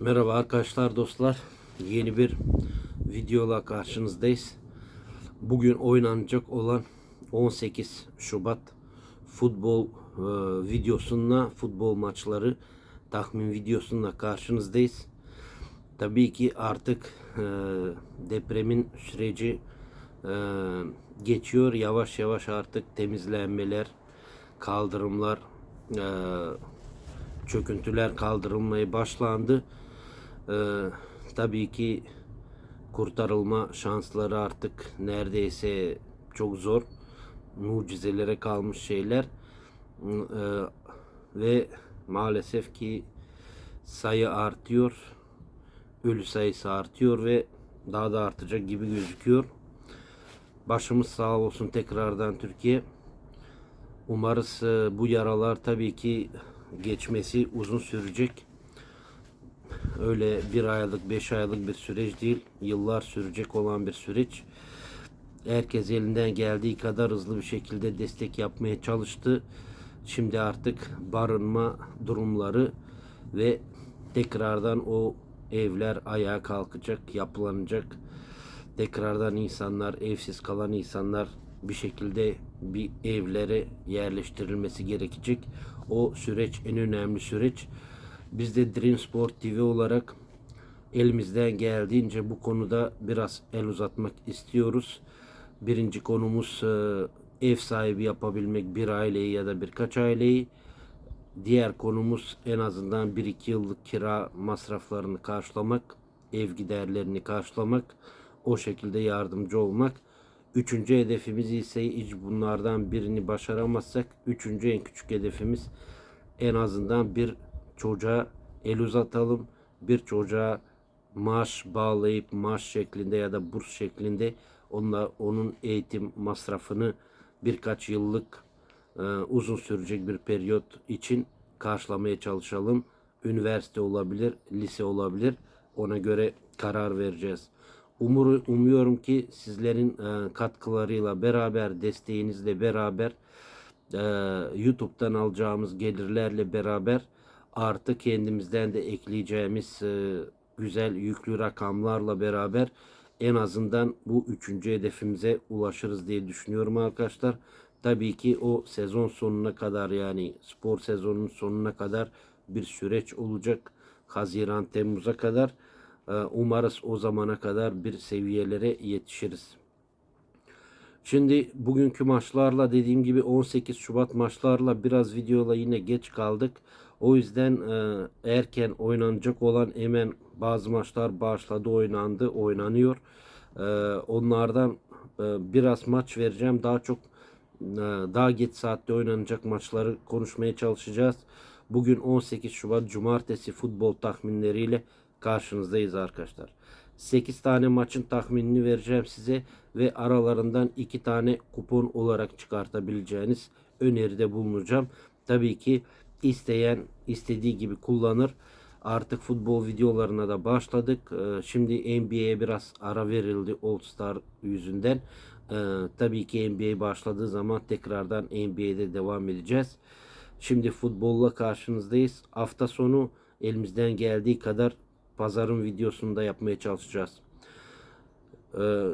Merhaba arkadaşlar dostlar. Yeni bir videola karşınızdayız. Bugün oynanacak olan 18 Şubat futbol e, videosunla futbol maçları tahmin videosunla karşınızdayız. Tabii ki artık e, depremin süreci e, geçiyor. Yavaş yavaş artık temizlenmeler, kaldırımlar, e, çöküntüler kaldırılmaya başlandı. Ee, tabii ki kurtarılma şansları artık neredeyse çok zor. Mucizelere kalmış şeyler. Ee, ve maalesef ki sayı artıyor. Ölü sayısı artıyor ve daha da artacak gibi gözüküyor. Başımız sağ olsun tekrardan Türkiye. Umarız e, bu yaralar tabii ki geçmesi uzun sürecek. Öyle bir aylık, beş aylık bir süreç değil. Yıllar sürecek olan bir süreç. Herkes elinden geldiği kadar hızlı bir şekilde destek yapmaya çalıştı. Şimdi artık barınma durumları ve tekrardan o evler ayağa kalkacak, yapılanacak. Tekrardan insanlar, evsiz kalan insanlar bir şekilde bir evlere yerleştirilmesi gerekecek. O süreç en önemli süreç. Biz de Dream Sport TV olarak elimizden geldiğince bu konuda biraz el uzatmak istiyoruz. Birinci konumuz e, ev sahibi yapabilmek bir aileyi ya da birkaç aileyi. Diğer konumuz en azından 1-2 yıllık kira masraflarını karşılamak, ev giderlerini karşılamak, o şekilde yardımcı olmak. Üçüncü hedefimiz ise hiç bunlardan birini başaramazsak, üçüncü en küçük hedefimiz en azından bir çocuğa el uzatalım. Bir çocuğa maaş bağlayıp maaş şeklinde ya da burs şeklinde onunla onun eğitim masrafını birkaç yıllık e, uzun sürecek bir periyot için karşılamaya çalışalım. Üniversite olabilir, lise olabilir. Ona göre karar vereceğiz. Umur, umuyorum ki sizlerin e, katkılarıyla beraber, desteğinizle beraber e, YouTube'dan alacağımız gelirlerle beraber artı kendimizden de ekleyeceğimiz e, güzel yüklü rakamlarla beraber en azından bu üçüncü hedefimize ulaşırız diye düşünüyorum arkadaşlar. Tabii ki o sezon sonuna kadar yani spor sezonunun sonuna kadar bir süreç olacak. Haziran Temmuz'a kadar. Ee, Umarız o zamana kadar bir seviyelere yetişiriz. Şimdi bugünkü maçlarla dediğim gibi 18 Şubat maçlarla biraz videola yine geç kaldık. O yüzden e, erken oynanacak olan hemen bazı maçlar başladı oynandı oynanıyor. E, onlardan e, biraz maç vereceğim. Daha çok e, daha geç saatte oynanacak maçları konuşmaya çalışacağız. Bugün 18 Şubat Cumartesi futbol tahminleriyle karşınızdayız arkadaşlar. 8 tane maçın tahminini vereceğim size ve aralarından 2 tane kupon olarak çıkartabileceğiniz öneride bulunacağım. Tabii ki isteyen istediği gibi kullanır. Artık futbol videolarına da başladık. Ee, Şimdi NBA'ye biraz ara verildi All Star yüzünden. Ee, Tabii ki NBA başladığı zaman tekrardan NBA'de devam edeceğiz. Şimdi futbolla karşınızdayız. Hafta sonu elimizden geldiği kadar pazarın videosunu da yapmaya çalışacağız. Ee,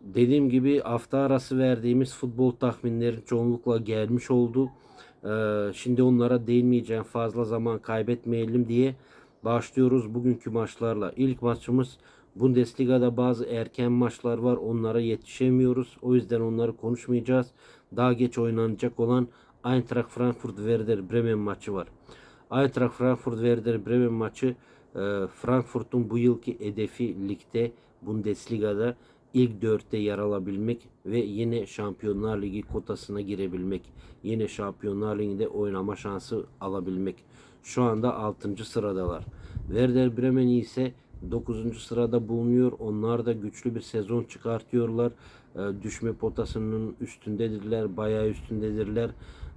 dediğim gibi hafta arası verdiğimiz futbol tahminlerin çoğunlukla gelmiş oldu. Ee, şimdi onlara değinmeyeceğim fazla zaman kaybetmeyelim diye başlıyoruz bugünkü maçlarla. İlk maçımız Bundesliga'da bazı erken maçlar var. Onlara yetişemiyoruz. O yüzden onları konuşmayacağız. Daha geç oynanacak olan Eintracht Frankfurt Werder Bremen maçı var. Eintracht Frankfurt Werder Bremen maçı e, Frankfurt'un bu yılki hedefi ligde Bundesliga'da ilk dörtte yer alabilmek ve yine Şampiyonlar Ligi kotasına girebilmek. Yine Şampiyonlar Ligi'nde oynama şansı alabilmek. Şu anda 6. sıradalar. Werder Bremen ise 9. sırada bulunuyor. Onlar da güçlü bir sezon çıkartıyorlar. E, düşme potasının üstündedirler. Bayağı üstündedirler.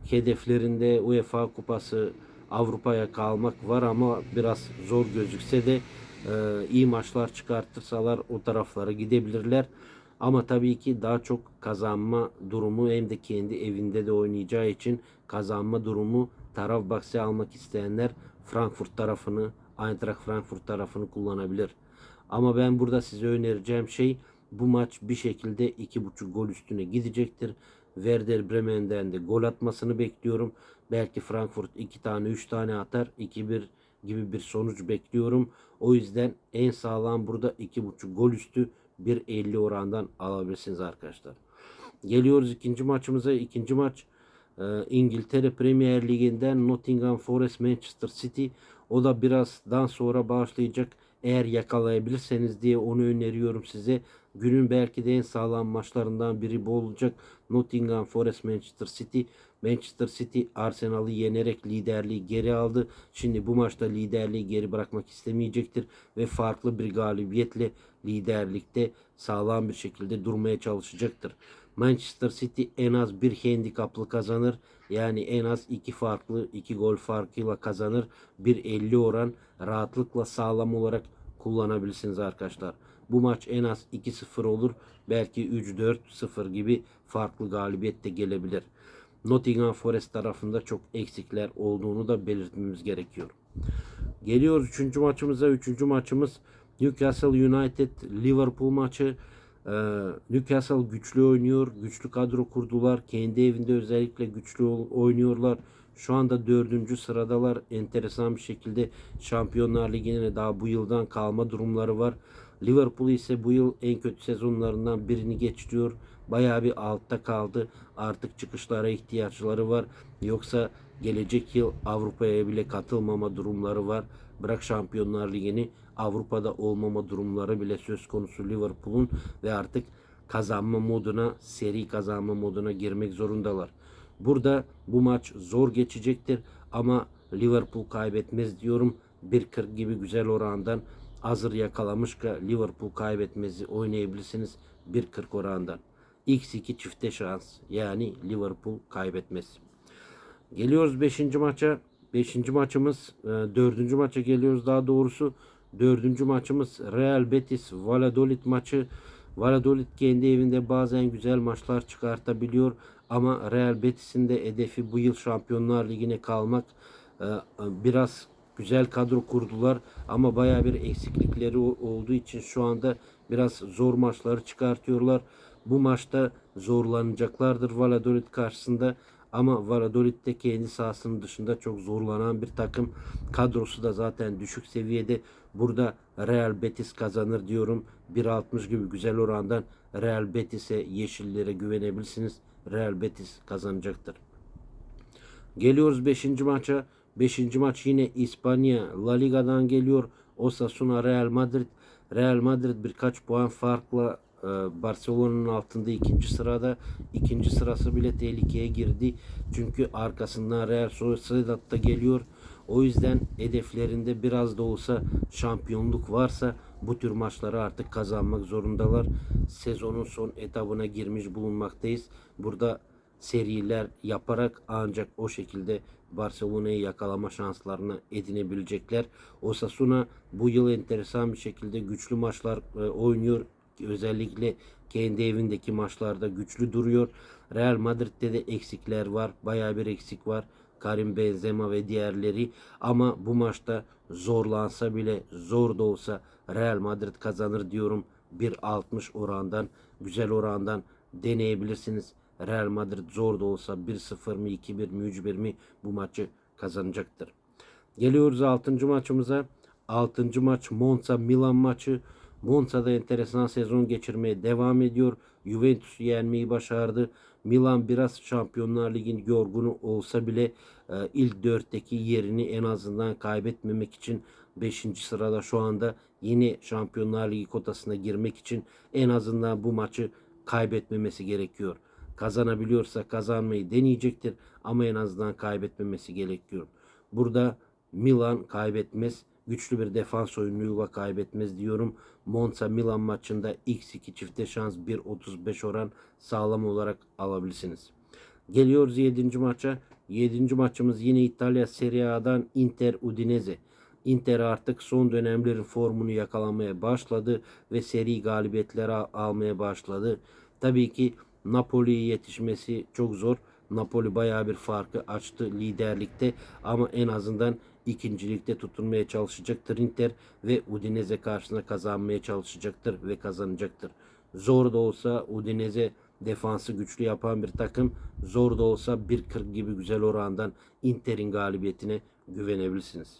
Hedeflerinde UEFA kupası Avrupa'ya kalmak var ama biraz zor gözükse de e, iyi maçlar çıkartırsalar o taraflara gidebilirler. Ama tabii ki daha çok kazanma durumu hem de kendi evinde de oynayacağı için kazanma durumu taraf bahsi almak isteyenler Frankfurt tarafını Eintracht Frankfurt tarafını kullanabilir. Ama ben burada size önereceğim şey bu maç bir şekilde 2.5 gol üstüne gidecektir. Werder Bremen'den de gol atmasını bekliyorum. Belki Frankfurt 2 tane 3 tane atar. 2-1 gibi bir sonuç bekliyorum. O yüzden en sağlam burada 2.5 gol üstü 1.50 orandan alabilirsiniz arkadaşlar. Geliyoruz ikinci maçımıza. İkinci maç e, İngiltere Premier Ligi'nden Nottingham Forest Manchester City. O da birazdan sonra başlayacak. Eğer yakalayabilirseniz diye onu öneriyorum size. Günün belki de en sağlam maçlarından biri bu olacak. Nottingham Forest Manchester City. Manchester City Arsenal'ı yenerek liderliği geri aldı. Şimdi bu maçta liderliği geri bırakmak istemeyecektir ve farklı bir galibiyetle liderlikte sağlam bir şekilde durmaya çalışacaktır. Manchester City en az bir handikaplı kazanır. Yani en az iki farklı iki gol farkıyla kazanır. 1.50 oran rahatlıkla sağlam olarak kullanabilirsiniz arkadaşlar. Bu maç en az 2-0 olur. Belki 3-4-0 gibi farklı galibiyet de gelebilir. Nottingham Forest tarafında çok eksikler olduğunu da belirtmemiz gerekiyor. Geliyoruz 3. maçımıza. 3. maçımız Newcastle United Liverpool maçı. Ee, Newcastle güçlü oynuyor. Güçlü kadro kurdular. Kendi evinde özellikle güçlü oynuyorlar. Şu anda dördüncü sıradalar. Enteresan bir şekilde Şampiyonlar Ligi'ne daha bu yıldan kalma durumları var. Liverpool ise bu yıl en kötü sezonlarından birini geçiriyor. Bayağı bir altta kaldı. Artık çıkışlara ihtiyaçları var. Yoksa gelecek yıl Avrupa'ya bile katılmama durumları var. Bırak Şampiyonlar Ligi'ni Avrupa'da olmama durumları bile söz konusu Liverpool'un ve artık kazanma moduna, seri kazanma moduna girmek zorundalar. Burada bu maç zor geçecektir ama Liverpool kaybetmez diyorum. 1.40 gibi güzel orandan hazır yakalamışka Liverpool kaybetmezi oynayabilirsiniz 1.40 orandan. X2 çifte şans yani Liverpool kaybetmez. Geliyoruz 5. maça. 5. maçımız 4. maça geliyoruz daha doğrusu. 4. maçımız Real Betis Valladolid maçı. Valladolid kendi evinde bazen güzel maçlar çıkartabiliyor ama Real Betis'in de hedefi bu yıl Şampiyonlar Ligi'ne kalmak. Ee, Biraz güzel kadro kurdular ama baya bir eksiklikleri olduğu için şu anda biraz zor maçları çıkartıyorlar. Bu maçta zorlanacaklardır Valladolid karşısında. Ama Valladolid de kendi sahasının dışında çok zorlanan bir takım. Kadrosu da zaten düşük seviyede. Burada Real Betis kazanır diyorum. 1.60 gibi güzel orandan Real Betis'e yeşillere güvenebilirsiniz. Real Betis kazanacaktır. Geliyoruz 5. maça. 5. maç yine İspanya La Liga'dan geliyor. Osasuna Real Madrid. Real Madrid birkaç puan farkla Barcelona'nın altında ikinci sırada. ikinci sırası bile tehlikeye girdi. Çünkü arkasından Real Sociedad da geliyor. O yüzden hedeflerinde biraz da olsa şampiyonluk varsa bu tür maçları artık kazanmak zorundalar. Sezonun son etabına girmiş bulunmaktayız. Burada seriler yaparak ancak o şekilde Barcelona'yı yakalama şanslarını edinebilecekler. Osasuna bu yıl enteresan bir şekilde güçlü maçlar e, oynuyor. Özellikle kendi evindeki maçlarda güçlü duruyor. Real Madrid'de de eksikler var. Bayağı bir eksik var. Karim Benzema ve diğerleri ama bu maçta zorlansa bile zor da olsa Real Madrid kazanır diyorum. 1.60 orandan güzel orandan deneyebilirsiniz. Real Madrid zor da olsa 1-0 mı 2-1 mi 3-1 mi bu maçı kazanacaktır. Geliyoruz 6. maçımıza. 6. maç Monza Milan maçı. Monza'da enteresan sezon geçirmeye devam ediyor. Juventus'u yenmeyi başardı. Milan biraz Şampiyonlar Ligi'nin yorgunu olsa bile e, ilk dörtteki yerini en azından kaybetmemek için 5. sırada şu anda yeni Şampiyonlar Ligi kotasına girmek için en azından bu maçı kaybetmemesi gerekiyor. Kazanabiliyorsa kazanmayı deneyecektir ama en azından kaybetmemesi gerekiyor. Burada Milan kaybetmez. Güçlü bir defans oyunuyla kaybetmez diyorum. Monza Milan maçında x2 çifte şans 1.35 oran sağlam olarak alabilirsiniz. Geliyoruz 7. maça. 7. maçımız yine İtalya Serie A'dan Inter Udinese. Inter artık son dönemlerin formunu yakalamaya başladı ve seri galibiyetler al- almaya başladı. Tabii ki Napoli'ye yetişmesi çok zor. Napoli bayağı bir farkı açtı liderlikte ama en azından ikincilikte tutunmaya çalışacaktır Inter ve Udinese karşısında kazanmaya çalışacaktır ve kazanacaktır. Zor da olsa Udinese defansı güçlü yapan bir takım. Zor da olsa 1.40 gibi güzel orandan Inter'in galibiyetine güvenebilirsiniz.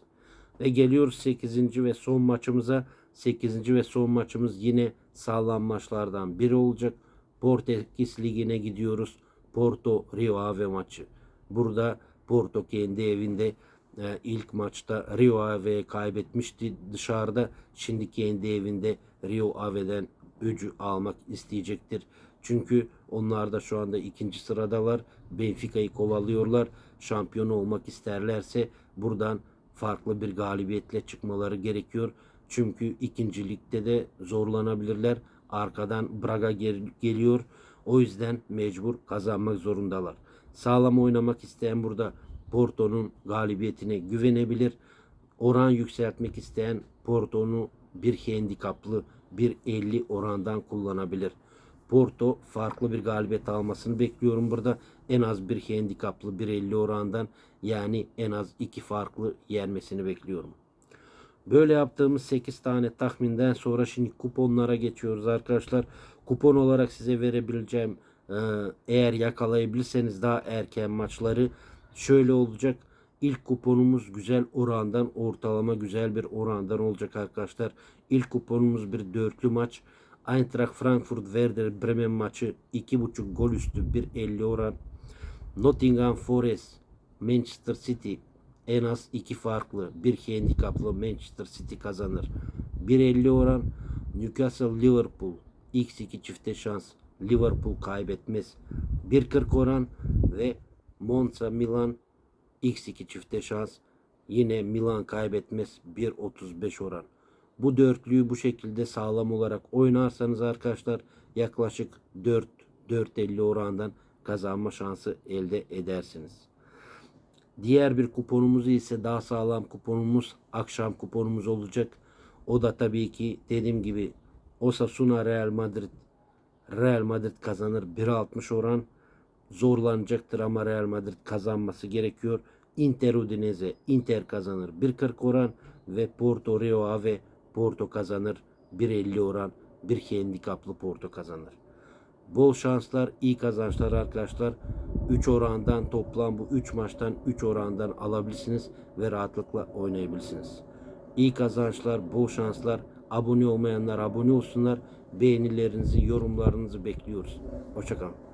Ve geliyoruz 8. ve son maçımıza. 8. ve son maçımız yine sağlam maçlardan biri olacak. Portekiz Ligi'ne gidiyoruz. Porto Rio Ave maçı. Burada Porto kendi evinde e, ilk maçta Rio Ave'ye kaybetmişti dışarıda. Şimdi kendi evinde Rio Ave'den öcü almak isteyecektir. Çünkü onlar da şu anda ikinci sıradalar. Benfica'yı kovalıyorlar. Şampiyon olmak isterlerse buradan farklı bir galibiyetle çıkmaları gerekiyor. Çünkü ikincilikte de zorlanabilirler. Arkadan Braga gel- geliyor. O yüzden mecbur kazanmak zorundalar. Sağlam oynamak isteyen burada Porto'nun galibiyetine güvenebilir. Oran yükseltmek isteyen Porto'nu bir handikaplı 1.50 orandan kullanabilir. Porto farklı bir galibiyet almasını bekliyorum burada. En az bir handikaplı 1.50 orandan yani en az iki farklı yenmesini bekliyorum. Böyle yaptığımız 8 tane tahminden sonra şimdi kuponlara geçiyoruz arkadaşlar. Kupon olarak size verebileceğim eğer yakalayabilirseniz daha erken maçları şöyle olacak. İlk kuponumuz güzel orandan ortalama güzel bir orandan olacak arkadaşlar. İlk kuponumuz bir dörtlü maç. Eintracht Frankfurt Werder Bremen maçı 2.5 gol üstü 1.50 oran. Nottingham Forest Manchester City en az iki farklı bir handikaplı Manchester City kazanır. 1.50 oran Newcastle Liverpool x2 çifte şans Liverpool kaybetmez. 1.40 oran ve Monza Milan x2 çifte şans yine Milan kaybetmez 1.35 oran. Bu dörtlüyü bu şekilde sağlam olarak oynarsanız arkadaşlar yaklaşık 4 4.50 orandan kazanma şansı elde edersiniz. Diğer bir kuponumuz ise daha sağlam kuponumuz akşam kuponumuz olacak. O da tabii ki dediğim gibi Osasuna Real Madrid Real Madrid kazanır 1.60 oran zorlanacaktır ama Real Madrid kazanması gerekiyor. Inter Udinese Inter kazanır 1.40 oran ve Porto Rio Ave Porto kazanır 1.50 oran bir handikaplı Porto kazanır. Bol şanslar, iyi kazançlar arkadaşlar. 3 orandan toplam bu 3 maçtan 3 orandan alabilirsiniz ve rahatlıkla oynayabilirsiniz. İyi kazançlar, bol şanslar. Abone olmayanlar abone olsunlar. Beğenilerinizi, yorumlarınızı bekliyoruz. Hoşçakalın.